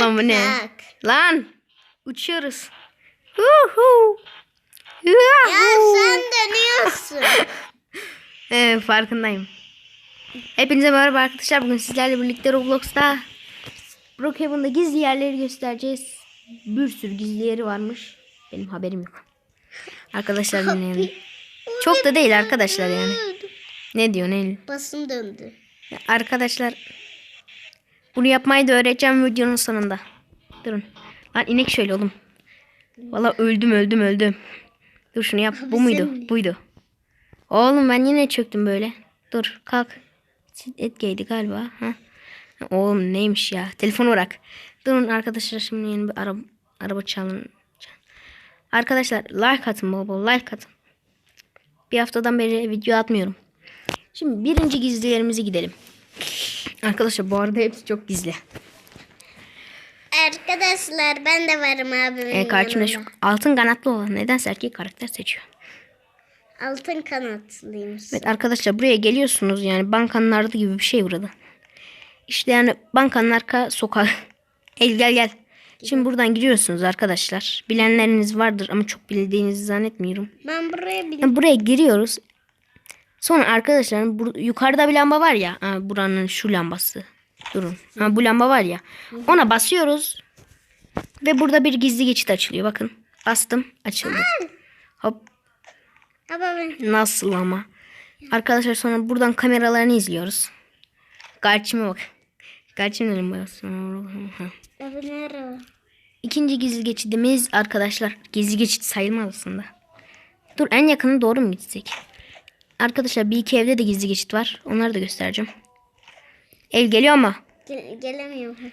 Bu ne? Lan uçuyoruz. Huhu. Ya sen dönüyorsun. Ee, farkındayım. Hepinize merhaba arkadaşlar. Bugün sizlerle birlikte Roblox'ta Brookhaven'da gizli yerleri göstereceğiz. Bir sürü gizli yeri varmış. Benim haberim yok. Arkadaşlar dinleyin. Çok da değil arkadaşlar yani. Ne diyor ne? Basın döndü. Arkadaşlar bunu yapmayı da öğreteceğim videonun sonunda. Durun. Lan inek şöyle oğlum. Valla öldüm öldüm öldüm. Dur şunu yap. Bu muydu? Buydu. Oğlum ben yine çöktüm böyle. Dur kalk. Etgeydi galiba. Ha. Oğlum neymiş ya. Telefonu bırak. Durun arkadaşlar şimdi yeni bir araba, araba çalın. Arkadaşlar like atın bol bol like atın. Bir haftadan beri video atmıyorum. Şimdi birinci gizli yerimize gidelim. Arkadaşlar bu arada hepsi çok gizli. Arkadaşlar ben de varım abimin Ee, karşımda şu yanında. altın kanatlı olan nedense erkek karakter seçiyor. Altın kanatlıymış. Evet arkadaşlar buraya geliyorsunuz yani bankanın ardı gibi bir şey burada. İşte yani bankanın arka sokağı. El gel gel. Şimdi buradan giriyorsunuz arkadaşlar. Bilenleriniz vardır ama çok bildiğinizi zannetmiyorum. Ben buraya bir Yani buraya giriyoruz. Sonra arkadaşlar bur- yukarıda bir lamba var ya. Ha, buranın şu lambası. Durun. Ha, bu lamba var ya. Ona basıyoruz. Ve burada bir gizli geçit açılıyor. Bakın. Bastım. Açıldı. Hop. Nasıl ama. Arkadaşlar sonra buradan kameralarını izliyoruz. Garçime bak. Garçime dedim bu. Nerede? İkinci gizli geçidimiz arkadaşlar. Gizli geçit sayılmaz aslında. Dur en yakını doğru mu gitsek? Arkadaşlar bir iki evde de gizli geçit var. Onları da göstereceğim. Ev geliyor ama. Gel, gelemiyorum.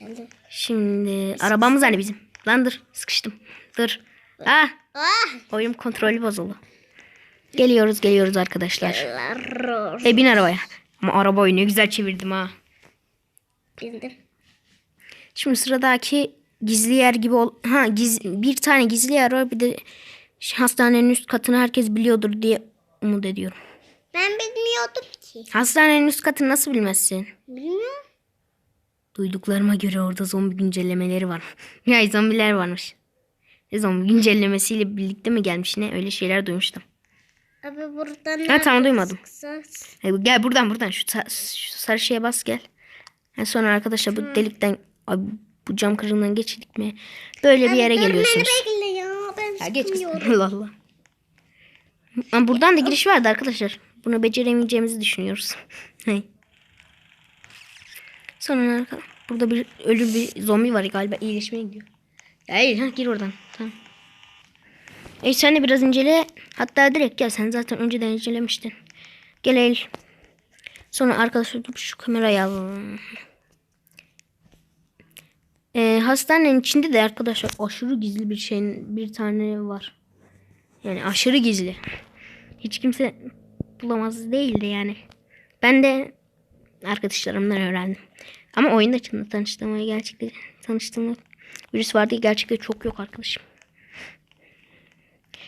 Geldi. Şimdi arabamız hani bizim. Lan dur sıkıştım. Dur. Ah Ah! oyun kontrolü bozuldu. Geliyoruz geliyoruz arkadaşlar. Ror. E bin arabaya. Ama araba oyunu güzel çevirdim ha. Bildim. Şimdi sıradaki gizli yer gibi ol ha giz bir tane gizli yer var bir de hastanenin üst katını herkes biliyordur diye umut ediyorum. Ben bilmiyordum ki. Hastanenin üst katını nasıl bilmezsin? Bilmiyorum. Duyduklarıma göre orada zombi güncellemeleri var. ya zombiler varmış. E, zombi güncellemesiyle birlikte mi gelmiş ne öyle şeyler duymuştum. Abi buradan Ha tamam duymadım. Kısas. E, gel buradan buradan şu, şu sarı şeye bas gel. E, sonra arkadaşlar bu delikten abi, bu cam kırığından geçirdik mi? Böyle bir yere geliyorsunuz. Bekle ya. Ben Ya geç kız. Allah Allah. Ama buradan da giriş vardı arkadaşlar. Bunu beceremeyeceğimizi düşünüyoruz. Hey. Sonra arka- burada bir ölü bir zombi var galiba iyileşmeye gidiyor. Ya Hayır ha, gir oradan. Tamam. Ey sen de biraz incele. Hatta direkt gel sen zaten önceden incelemiştin. Gel el. Sonra arkadaşlar şu kamerayı alalım. Ee, hastanenin içinde de arkadaşlar aşırı gizli bir şeyin bir tane var. Yani aşırı gizli. Hiç kimse bulamaz değildi yani. Ben de arkadaşlarımdan öğrendim. Ama oyunda çıktı tanıştığıma gerçekten tanıştığımda virüs vardı gerçekten çok yok arkadaşım.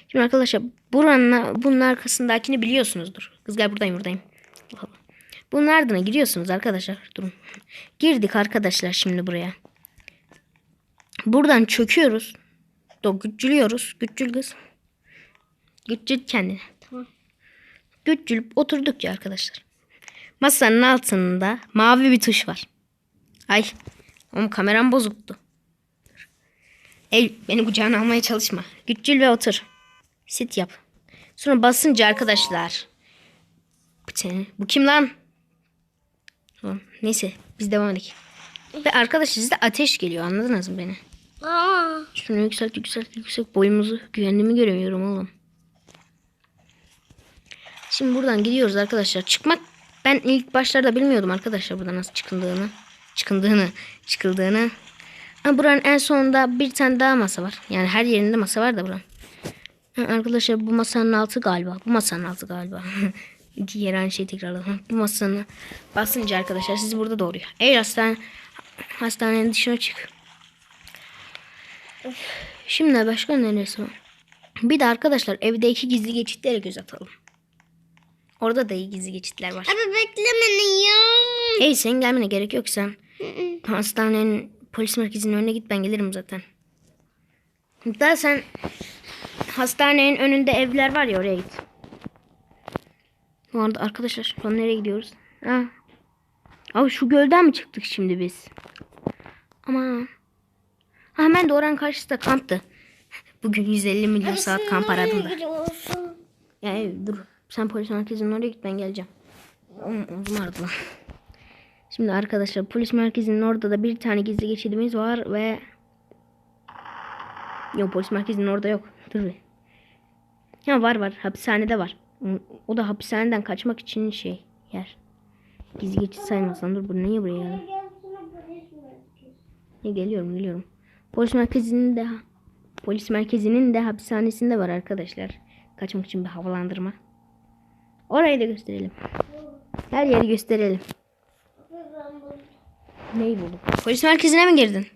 Şimdi arkadaşlar buranın bunun arkasındakini biliyorsunuzdur. Kız gel buradayım buradayım. Bunun ardına giriyorsunuz arkadaşlar. Durun. Girdik arkadaşlar şimdi buraya. Buradan çöküyoruz. Do güçlüyoruz. Güçlü kız. Güçlü kendine. Tamam. Güçlü oturduk ya arkadaşlar. Masanın altında mavi bir tuş var. Ay. Oğlum kameram bozuktu. Ey beni kucağına almaya çalışma. Güçlü ve otur. Sit yap. Sonra basınca arkadaşlar. Bu, kim lan? Tamam, Neyse biz devam edelim. Ve arkadaşlar sizde ateş geliyor anladınız mı beni? Aa. Şunu yükselt yükselt yükselt boyumuzu güvenliğimi göremiyorum oğlum. Şimdi buradan gidiyoruz arkadaşlar. Çıkmak ben ilk başlarda bilmiyordum arkadaşlar burada nasıl çıkıldığını. Çıkıldığını, çıkıldığını. Ama buranın en sonunda bir tane daha masa var. Yani her yerinde masa var da buranın. Arkadaşlar bu masanın altı galiba. Bu masanın altı galiba. İki yer aynı şeyi tekrarladım. Bu masanın basınca arkadaşlar sizi burada doğuruyor. Eğer hastane, hastanenin dışına çık. Şimdi başka neresi var? Bir de arkadaşlar evdeki gizli geçitlere göz atalım. Orada da iyi gizli geçitler var. Abi bekle beni ya. Hey senin gelmene gerek yok sen. Hastanenin polis merkezinin önüne git ben gelirim zaten. Hatta sen hastanenin önünde evler var ya oraya git. Bu arada arkadaşlar şu an nereye gidiyoruz? Ha. Abi şu gölden mi çıktık şimdi biz? Ama hemen de oranın karşısında kamptı. Bugün 150 milyon saat kamp aradım da. Gidiyorsun. Ya ev, dur. Sen polis merkezinin oraya git ben geleceğim. Omzum ağrıdı lan. Şimdi arkadaşlar polis merkezinin orada da bir tane gizli geçidimiz var ve Yok polis merkezinin orada yok. Dur bir. Ya var var hapishanede var. O da hapishaneden kaçmak için şey yer. Gizli geçit saymasan dur bu niye buraya geldin? Ya geliyorum geliyorum. Polis merkezinin de polis merkezinin de hapishanesinde var arkadaşlar. Kaçmak için bir havalandırma. Orayı da gösterelim. Her yeri gösterelim. Neyi bulduk? Polis merkezine mi girdin?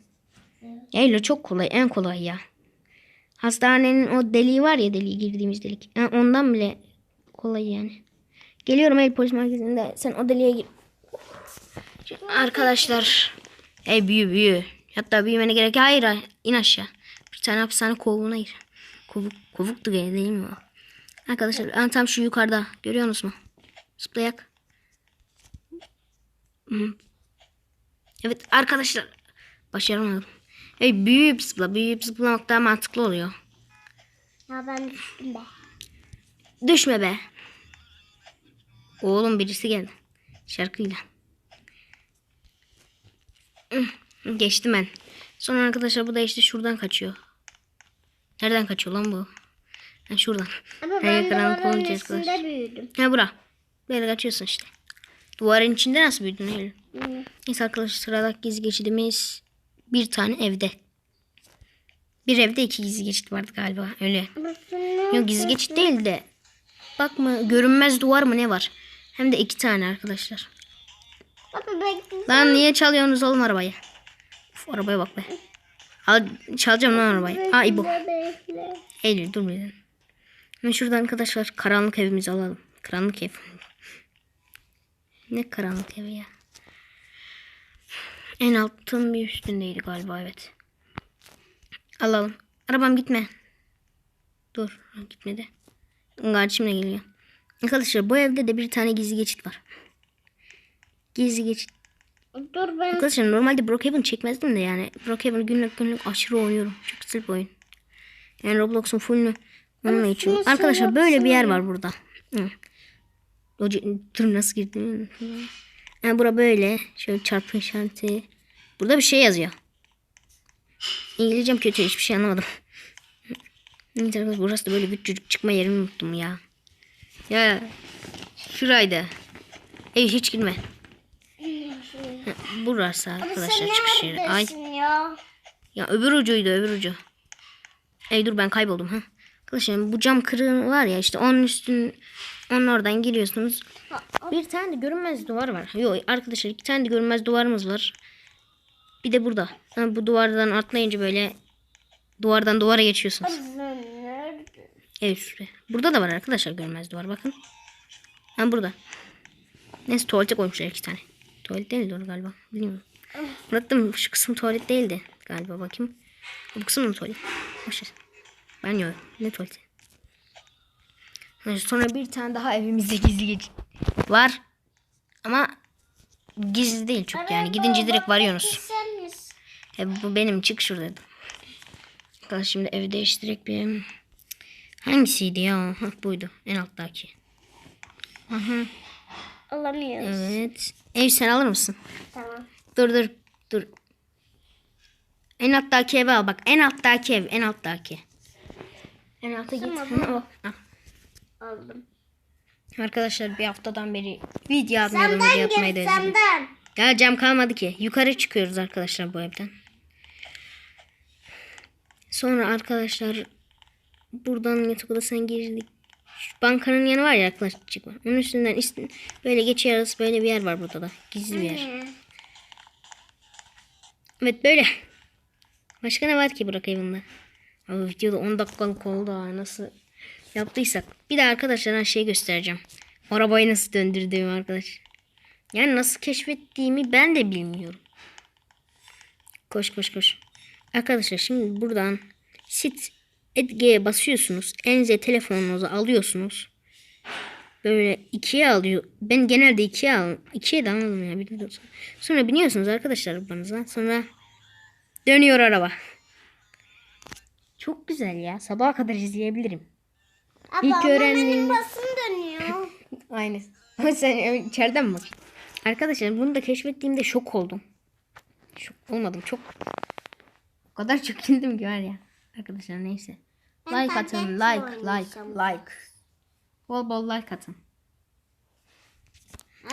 Eylül çok kolay. En kolay ya. Hastanenin o deliği var ya deliği girdiğimiz delik. Ha, ondan bile kolay yani. Geliyorum el polis merkezinde. Sen o deliğe gir. Arkadaşlar. Ey büyü büyü. Hatta büyümene gerek. Hayır hayır. in aşağı. Bir tane hapishane kovuğuna gir. Kovuk, kovuktu gene değil mi o? Arkadaşlar ben tam şu yukarıda. Görüyorsunuz mu? Zıplayak. Evet arkadaşlar. Başaramadım. Hey büyüyüp zıpla. Büyüyüp zıplamak daha mantıklı oluyor. Ya ben düştüm be. Düşme be. Oğlum birisi geldi. Şarkıyla. Geçtim ben. Sonra arkadaşlar bu da işte şuradan kaçıyor. Nereden kaçıyor lan bu? Ha, şuradan. Ama Ha, ben de karanlık oranın olunca üstünde arkadaşlar. büyüdüm. Ha bura. Böyle kaçıyorsun işte. Duvarın içinde nasıl büyüdün öyle? Hı. Neyse arkadaşlar sıradaki gizli geçidimiz bir tane evde. Bir evde iki gizli geçit vardı galiba öyle. Yok gizli geçit değil de. Bakma görünmez duvar mı ne var? Hem de iki tane arkadaşlar. Baba. Lan niye çalıyorsunuz oğlum arabayı? Uf, arabaya bak be. Al, çalacağım lan arabayı. Aa İbo. Eylül dur bir. Şimdi şuradan arkadaşlar karanlık evimizi alalım. Karanlık ev. Ne karanlık evi ya. En altın bir üstündeydi galiba evet. Alalım. Arabam gitme. Dur gitmedi. Kardeşimle geliyor. Arkadaşlar bu evde de bir tane gizli geçit var. Gizli geçit. Dur ben. Arkadaşlar normalde Brookhaven çekmezdim de yani. Brookhaven günlük günlük aşırı oynuyorum. Çok güzel bir oyun. Yani Roblox'un fullünü içiyorum. şunu Arkadaşlar böyle bir yer var burada. C- dur nasıl girdim? Yani bura böyle. Şöyle çarpı işareti. Burada bir şey yazıyor. İngilizcem kötü hiçbir şey anlamadım. Neyse arkadaşlar burası da böyle küçücük çıkma yerini unuttum ya. Ya şuraydı. Ev hiç girme. Burası arkadaşlar çıkış yeri. Ay ya? ya öbür ucuydu öbür ucu. Ey dur ben kayboldum ha. Arkadaşlar bu cam kırığı var ya işte onun üstün onun oradan giriyorsunuz. Bir tane de görünmez duvar var. Yok arkadaşlar iki tane de görünmez duvarımız var. Bir de burada. Ha, bu duvardan atlayınca böyle duvardan duvara geçiyorsunuz. Evet şuraya. Burada da var arkadaşlar görünmez duvar bakın. Ha burada. Neyse tuvalete koymuşlar iki tane. Tuvalet değil doğru galiba. Bilmiyorum. Unuttum şu kısım tuvalet değildi galiba bakayım. Bu kısım mı tuvalet? Boşver. Ben yok. Ne tuvaleti? Sonra bir tane daha evimizde gizli geçit var. Ama gizli değil çok yani. Gidince direkt varıyorsunuz. E, bu benim çık şurada. Arkadaşlar şimdi evi değiştirek bir. Hangisiydi ya? Hah, buydu. En alttaki. Aha, Alamıyoruz. evet. Ev sen alır mısın? Tamam. Dur dur dur. En alttaki evi al bak. En alttaki ev. En alttaki. En alta git. Hı, o. Aldım. Arkadaşlar bir haftadan beri video atmıyordum. Video yapmayı da özledim. Ya cam kalmadı ki. Yukarı çıkıyoruz arkadaşlar bu evden. Sonra arkadaşlar buradan yatak odasına girdik. Şu bankanın yanı var ya yaklaşık. Onun üstünden böyle geçiyoruz. Böyle bir yer var burada da. Gizli bir yer. Evet böyle. Başka ne var ki Burak evinde? Abi videoda 10 dakikalık oldu ha. Nasıl yaptıysak. Bir de arkadaşlar her şeyi göstereceğim. Arabayı nasıl döndürdüğümü arkadaş. Yani nasıl keşfettiğimi ben de bilmiyorum. Koş koş koş. Arkadaşlar şimdi buradan sit etgeye basıyorsunuz. Elinize telefonunuzu alıyorsunuz. Böyle ikiye alıyor. Ben genelde ikiye al. ikiye de almadım ya. Sonra biniyorsunuz arkadaşlar arabanıza. Sonra dönüyor araba. Çok güzel ya. Sabaha kadar izleyebilirim. Abla İlk öğrendiğim- benim basım dönüyor. Aynı. Sen içeriden mi bakıyorsun? Arkadaşlar bunu da keşfettiğimde şok oldum. Şok olmadım çok. O kadar çok güldüm ki var ya. Arkadaşlar neyse. Ben Like atın. Like, like, like. Bol bol like atın.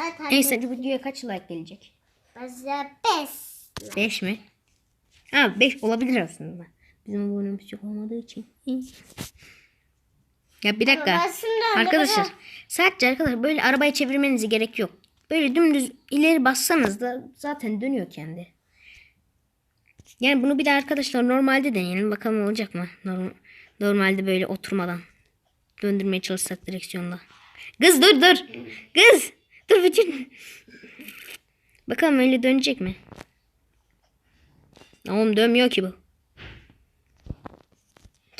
Evet. Neyse bu videoya kaç like gelecek? Bize pes. 5 mi? Ha 5 olabilir aslında. Bizim abonemiz çok olmadığı için. Ya bir dakika. Arkadaşlar sadece arkadaşlar böyle arabayı çevirmenize gerek yok. Böyle dümdüz ileri bassanız da zaten dönüyor kendi. Yani bunu bir de arkadaşlar normalde deneyelim. Bakalım olacak mı? Norm- Normalde böyle oturmadan. Döndürmeye çalışsak direksiyonda. Kız dur dur. Kız. Dur bütün. Bakalım öyle dönecek mi? Oğlum dönmüyor ki bu.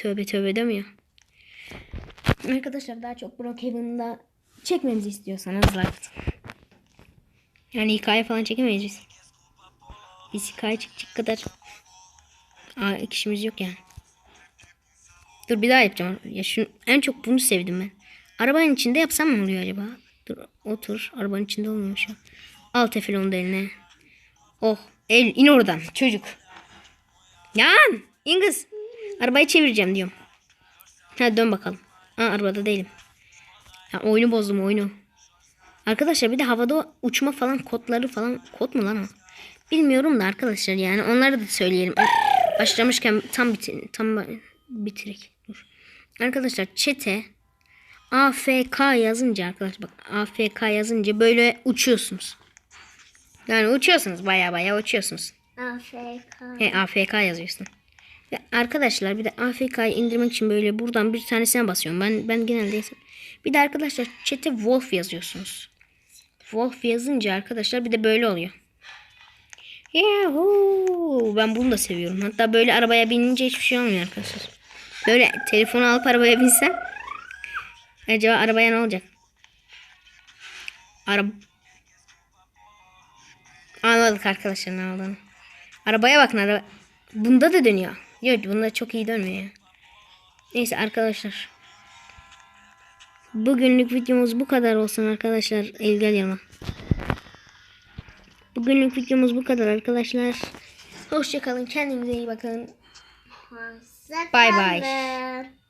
Tövbe tövbe dönmüyor. Arkadaşlar daha çok Brookhaven'da çekmemizi istiyorsanız like. Yani hikaye falan çekemeyiz biz. Biz hikaye çekecek kadar Aa, kişimiz yok yani. Dur bir daha yapacağım. Ya şunu, en çok bunu sevdim ben. Arabanın içinde yapsam mı oluyor acaba? Dur otur. Arabanın içinde olmuyor şu an. Al teflonu da eline. Oh el in oradan çocuk. Yan in kız. Arabayı çevireceğim diyorum. Hadi dön bakalım. Aa, arabada değilim. Ya, oyunu bozdum oyunu. Arkadaşlar bir de havada uçma falan kodları falan kod mu lan o? Bilmiyorum da arkadaşlar yani onları da söyleyelim. Başlamışken tam bitir tam bitirek. Dur. Arkadaşlar çete AFK yazınca arkadaşlar bak AFK yazınca böyle uçuyorsunuz. Yani uçuyorsunuz baya baya uçuyorsunuz. AFK. He AFK yazıyorsun. Ve arkadaşlar bir de AFK'yı indirmek için böyle buradan bir tanesine basıyorum. Ben ben genelde bir de arkadaşlar chat'e Wolf yazıyorsunuz. Wolf yazınca arkadaşlar bir de böyle oluyor. Yahoo! Ben bunu da seviyorum. Hatta böyle arabaya binince hiçbir şey olmuyor arkadaşlar. Böyle telefonu alıp arabaya binsem acaba arabaya ne olacak? Araba Anladık arkadaşlar ne olduğunu. Arabaya bakın araba. Bunda da dönüyor. Yok bunda çok iyi dönmüyor. Neyse arkadaşlar. Bugünlük videomuz bu kadar olsun arkadaşlar. El gel yana. Bugünlük videomuz bu kadar arkadaşlar. Hoşçakalın. Kendinize iyi bakın. Bay. kalın.